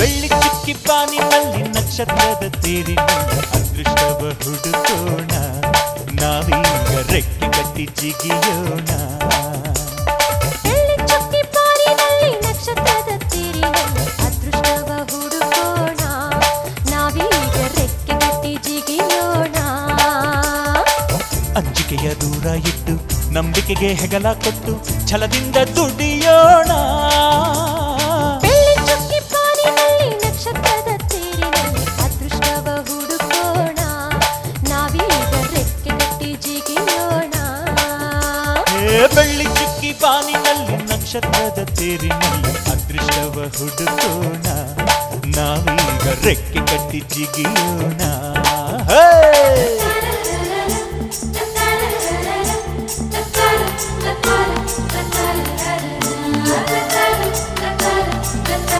ಬೆಳ್ಳಿ ಚಿಕ್ಕಿ ಪಾನಿನಲ್ಲಿ ನಕ್ಷತ್ರದ ತೀರಿನಲ್ಲಿ ಅದೃಷ್ಟವ ಹುಡುಕೋಣ. ನಾವೀಗ ರೆಕ್ಕೆ ಕಟ್ಟಿ ಜಿಗಿಯೋಣ. ಅಂಜಿಕೆಯ ದೂರ ಇಟ್ಟು ನಂಬಿಕೆಗೆ ಹೆಗಲ ಕೊಟ್ಟು ಛಲದಿಂದ ದುಡಿಯೋಣ. ಬೆಳ್ಳಿ ಚಿಕ್ಕಿ ಪಾನಿನಲ್ಲಿ ನಕ್ಷತ್ರದ ತೇರಿನಲ್ಲಿ ಅದೃಷ್ಟವ ಹುಡುಕೋಣ. ನಾವೀಗ ರೆಕ್ಕೆ ಕಟ್ಟಿ ಜಿಗಿಯೋಣ.